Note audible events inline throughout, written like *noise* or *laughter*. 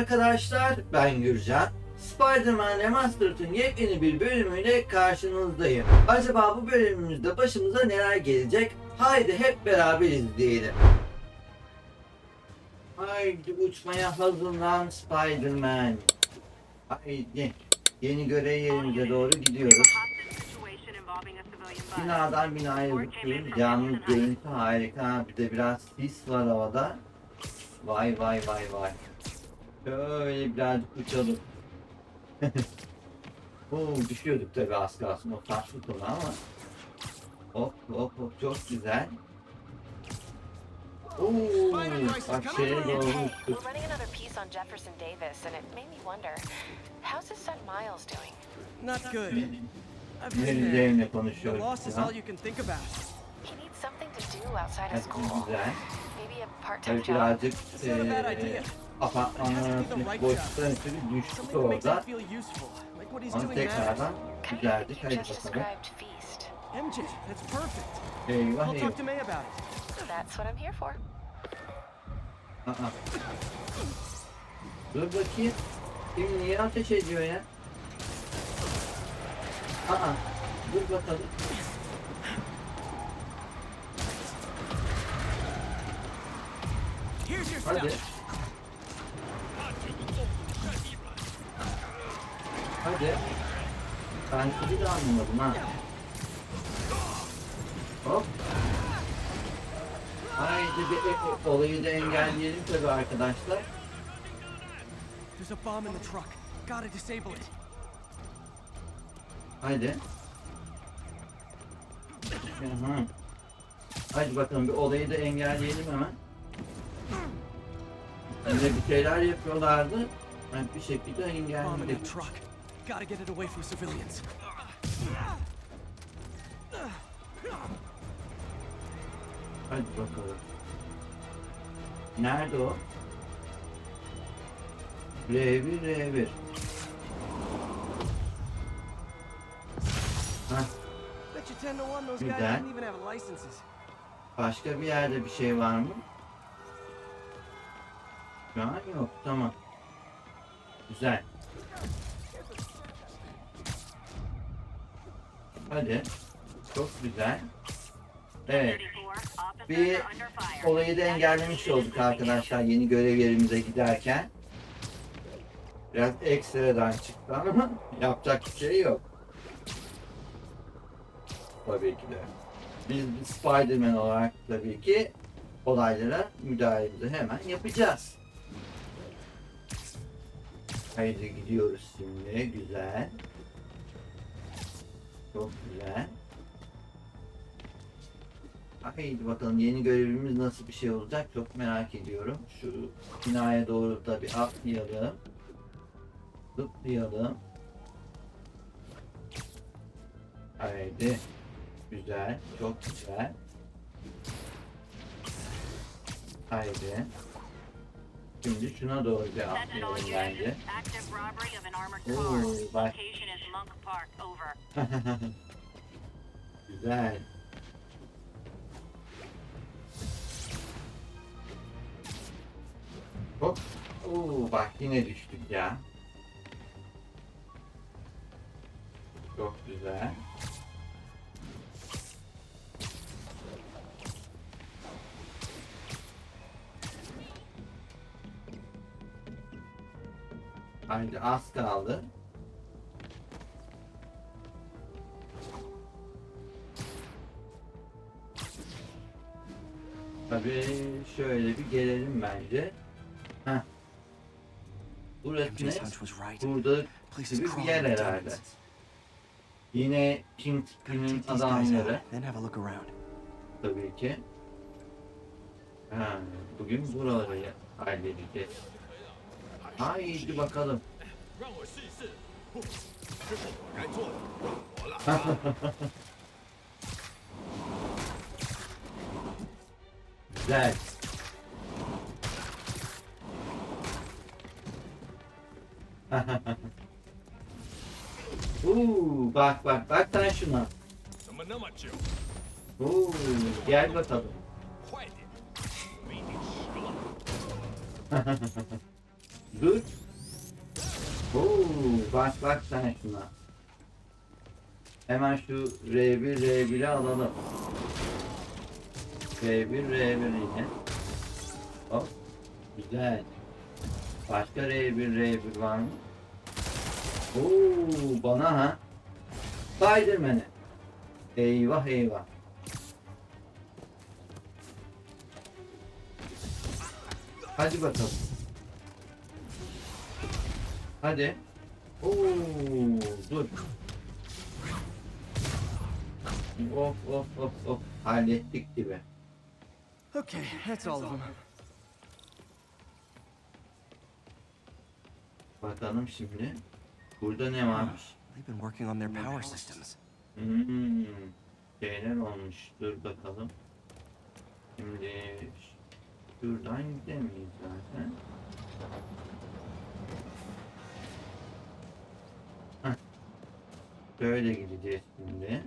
arkadaşlar, ben Gürcan. Spider-Man Remastered'ın yepyeni bir bölümüyle karşınızdayım. Acaba bu bölümümüzde başımıza neler gelecek? Haydi hep beraber izleyelim. Haydi uçmaya hazırlan Spider-Man. Haydi. Yeni görev yerimize doğru gidiyoruz. Binadan binaya uçuyoruz. Yalnız görüntü harika. Bir de biraz sis var havada. Vay vay vay vay. Şöyle birazcık uçalım. *laughs* Oo, düşüyorduk tabi az kalsın o taşlı konu ama. Hop hop hop çok güzel. Oo, bak şeye doğru uçtuk. We're running another piece on Jefferson Davis, and it made me wonder, how's his son Miles doing? Not good. I've been Mary. Jane'le konuşuyoruz. loss is all you can think about. He needs something to do outside of school. Maybe a part-time job. birazcık It's not a bad eee idea. apartmanın arasındaki boşluktan ötürü düştük orada. feel useful. Like what he's Onu tekrardan Hadi just bakalım. MJ, that's perfect. Eyvah I'll talk to May about it. That's what I'm here for. Aa. Dur bakayım. Kim niye ateş ediyor ya? Aa. Dur bakalım. Here's your Hadi. Hadi. Ben sizi de anlamadım ha. Hop. Haydi bir olayı da engelleyelim tabi arkadaşlar. There's a bomb in the truck. Gotta disable it. Haydi. Aha. Hadi bakalım bir olayı da engelleyelim hemen. Yine bir şeyler yapıyorlardı. Ben bir şekilde Bomb Gotta get it away from civilians. Hadi bakalım. Nerede o? R1 R1. Hah, Bet you 10 to 1 those guys Güzel. didn't even have licenses. başka bir yerde bir şey var mı? Şu an yok. Tamam. Güzel. Hadi. Çok güzel. Evet. Bir olayı da engellemiş olduk arkadaşlar yeni görev yerimize giderken. Biraz ekstradan çıktı ama *laughs* yapacak bir şey yok. Tabii ki de. Biz Spider-Man olarak tabii ki olaylara müdahalemizi hemen yapacağız. Haydi gidiyoruz şimdi. Güzel. Çok güzel. Haydi bakalım yeni görevimiz nasıl bir şey olacak çok merak ediyorum. Şu binaya doğru da bir atlayalım. Zıplayalım. Haydi. Güzel. Çok güzel. Haydi. Şimdi şuna doğru unit, bence. car. bak. *laughs* Güzel. Hop. Oo, bak yine düştük ya. Çok güzel. Haydi az kaldı. Tabii şöyle bir gelelim bence. Heh. Burası ne? Burada gibi bir yer herhalde. Yine these guys adamları tabii ki. Ha, bugün buraları halledeceğiz. Haydi bakalım. Güzel. *laughs* Uuu bak bak bak sen şuna. Uuu gel bakalım. *laughs* Dur. Oo, bak bak sen şuna. Hemen şu R1 R1'i alalım. R1 R1 yine. Hop. Güzel. Başka R1 R1 var mı? Oo, bana ha. Spiderman'e. Eyvah eyvah. Hadi bakalım. Hadi. Oo, dur. Of of of of. Hallettik gibi. Okay, that's all of them. Bakalım şimdi. Burada ne varmış? They've been working on their power systems. Hmm, şeyler olmuş. Dur bakalım. Şimdi şuradan gidemeyiz zaten. Böyle gideceğiz şimdi.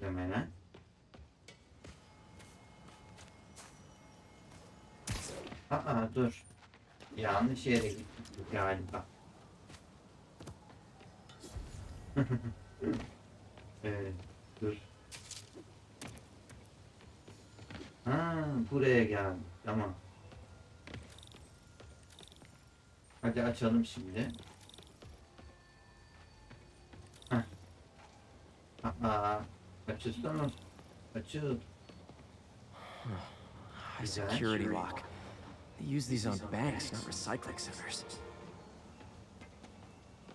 Muhtemelen. Aa dur. Yanlış yere gittik galiba. *laughs* Evet, dur. Ha, buraya geldi. Tamam. Hadi açalım şimdi. Aa, açılsana. Açıl. High that security lock. They use these on banks, not recycling centers.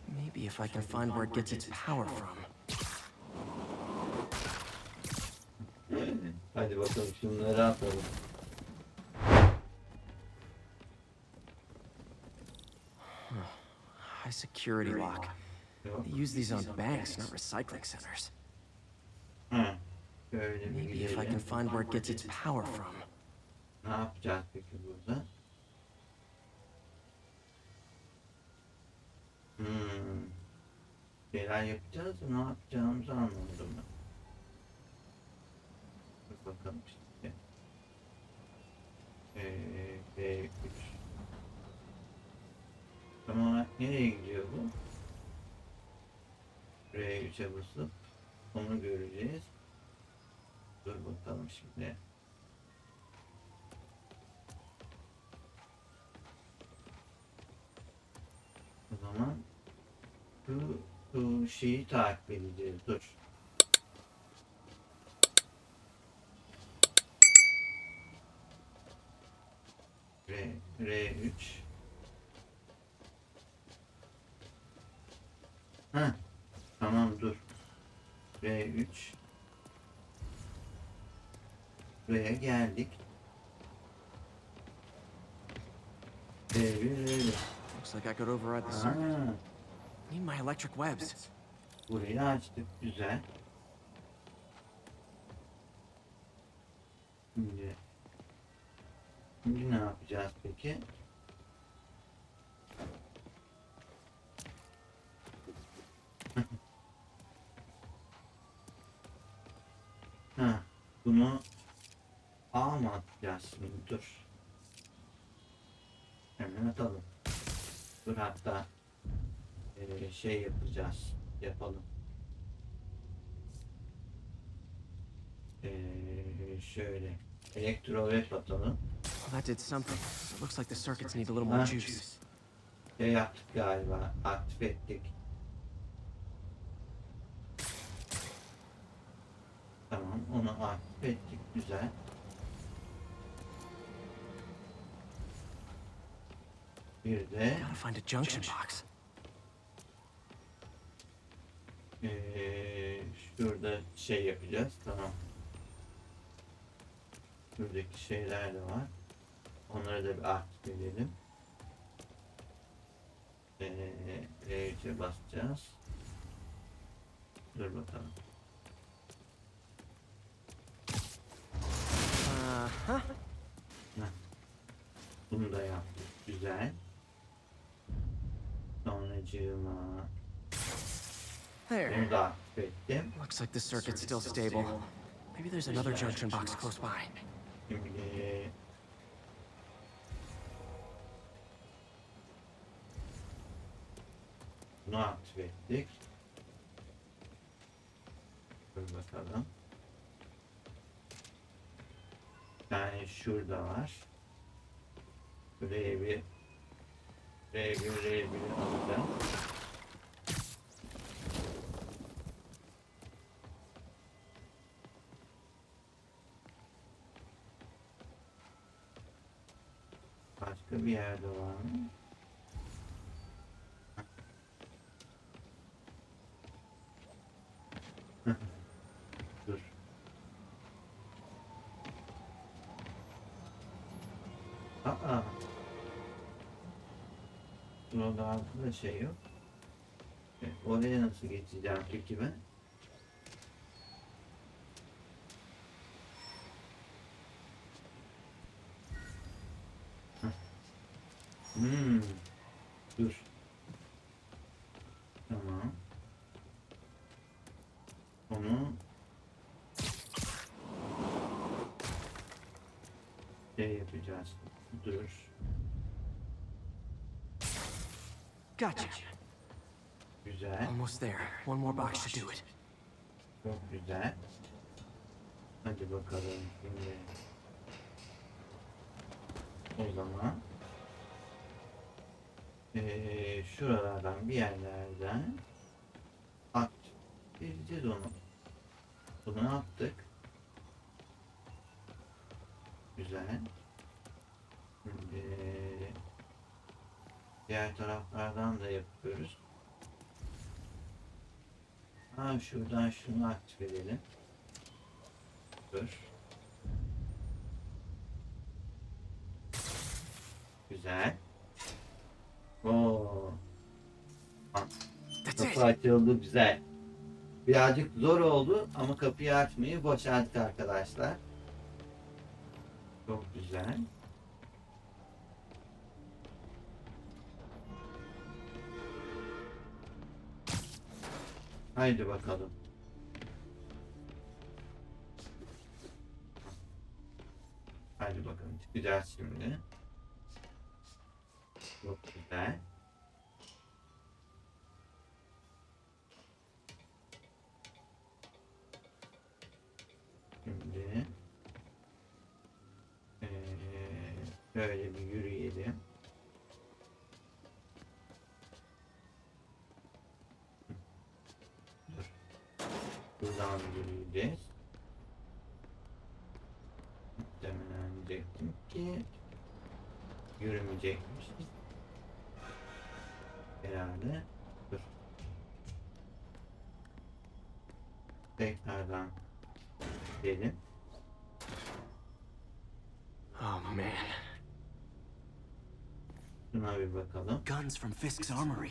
Maybe if I can find where it gets its power from. Hadi bakalım şunları atalım. High security lock. They use these on banks, not recycling centers. Ha. Böyle bir Maybe if I gidelim. can find where it gets its power from. Ne yapacağız peki burada? Hmm. Şeyler yapacağız da ne yapacağımızı anlamadım ben. Dur bakalım şimdi. Ee, B3. Tam olarak nereye gidiyor bu? R3'e basıp onu göreceğiz. Dur bakalım şimdi. O zaman şu, şu şeyi takip edeceğiz. Dur. R, R3 Ha, tamam dur. R3 Buraya geldik. R1 R1 Looks like I could override the circuit. Need my electric webs. burayı açtık. Güzel. Şimdi Şimdi ne yapacağız peki? *laughs* ha, bunu A mı atacağız şimdi? Dur. Hemen atalım. Dur hatta eee, şey yapacağız. Yapalım. Eee, şöyle. Elektrovet atalım. Well, that did something. It looks like the circuits need a little more Huh? juice. Şey yaptık galiba. Aktif ettik. Tamam onu aktif ettik. Güzel. Bir de Gotta find a junction box. eee, şurada şey yapacağız. Tamam. Şuradaki şeyler de var. Onları da bir aktif edelim. Eee, R3'e basacağız. Dur bakalım. Uh-huh. Bunu da yaptık. Güzel. There. Looks like this circuit's still stable. Maybe there's another junction box close by. Şimdi Bunu aktif ettik. Dur bakalım. Yani şurada var. Buraya bir Başka bir yerde var mı? Burada altında şey yok. Oraya nasıl geçeceğim peki ben? Hmm. Dur. Tamam. Onu şey yapacağız. Dur. Gotcha. Güzel. Almost there. One more box should do it. Çok güzel. Hadi bakalım şimdi. O zaman eee şuralardan bir yerlerden at. Vereceğiz onu. Bunu attık. Diğer taraflardan da yapıyoruz. Ha şuradan şunu aktif edelim. Dur. Güzel. Oo. Kapı açıldı güzel. Birazcık zor oldu ama kapıyı açmayı başardık arkadaşlar. Çok güzel. Haydi bakalım. Haydi bakalım çıkacağız şimdi. Çok güzel. Şimdi eee böyle bir yürüyelim. Dur. Buradan yürüyeceğiz. Muhtemelen diyecektim ki yürümeyecekmiş. Herhalde. Dur. Tekrardan gidelim. Oh man. Şuna bir bakalım. Guns from Fisk's armory.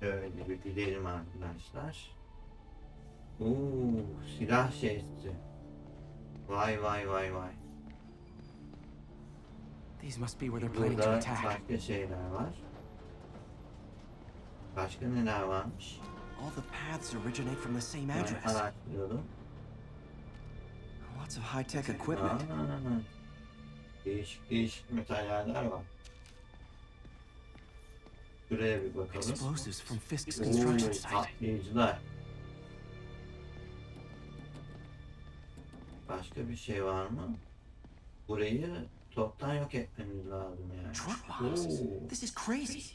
Şöyle bir gidelim arkadaşlar. Oo, silah sesi. Vay vay vay vay. These must be where they're planning to attack. başka şeyler var. Başka neler varmış? All the paths originate from the same Ben address. araştırıyorum. Lots of high-tech equipment. Aa, değişik değişik materyaller var. Şuraya bir bakalım. Explosives from Fisk's construction Oo, site. patlayıcılar. Başka bir şey var mı? Burayı toptan yok etmemiz lazım yani. Truck bombs. Oo. This is crazy.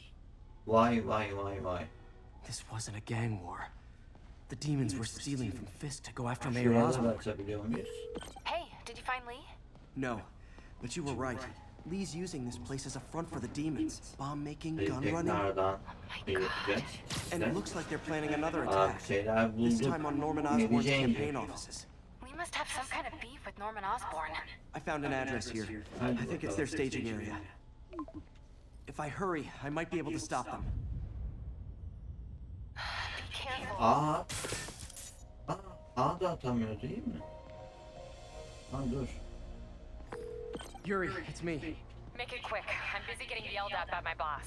Vay vay vay vay. This wasn't a gang war. The demons were stealing from Fisk to go after Mayor Şuraları da Osborn. açabiliyor muyuz? Hey, did you find Lee? No, but you were right. Lee's using this place as a front for the demons. Bomb making, gun running, tekrardan my God. and it looks like they're planning another Aa, attack. şeyler This time on Norman Ne Osborn's campaign offices. We must have some kind of beef with Norman Osborn. I found an address here. I think it's their staging area. If I hurry, I might be able to stop them. Be careful. Aa. Aa, A da atamıyor değil mi? Ha dur. Yuri, it's me. Make it quick. I'm busy getting yelled at by my boss.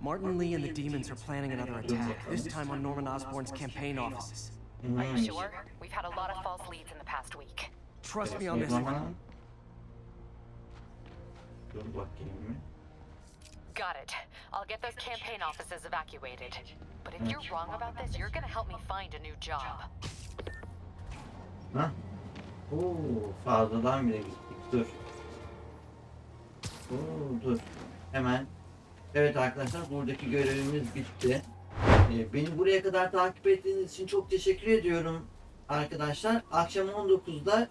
Martin Lee and the demons are planning another attack, this time on Norman Osborn's campaign offices. Are you sure? We've had a lot of false leads in the past week. Trust me on O this. zaman... Dur bakayım mı? Got it. I'll get those campaign offices evacuated. But if you're wrong about this, you're gonna help me find a new job. Ha? Oo, fazladan bile gittik. Dur. Oo. Hemen. Evet arkadaşlar buradaki görevimiz bitti. Ee, beni buraya kadar takip ettiğiniz için çok teşekkür ediyorum arkadaşlar. Akşam 19'da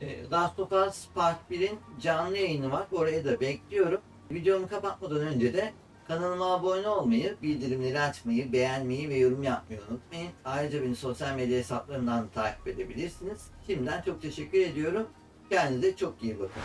e, Last of Us Part 1'in canlı yayını var. Oraya da bekliyorum. Videomu kapatmadan önce de kanalıma abone olmayı, bildirimleri açmayı, beğenmeyi ve yorum yapmayı unutmayın. Ayrıca beni sosyal medya hesaplarından da takip edebilirsiniz. Şimdiden çok teşekkür ediyorum. Kendinize çok iyi bakın.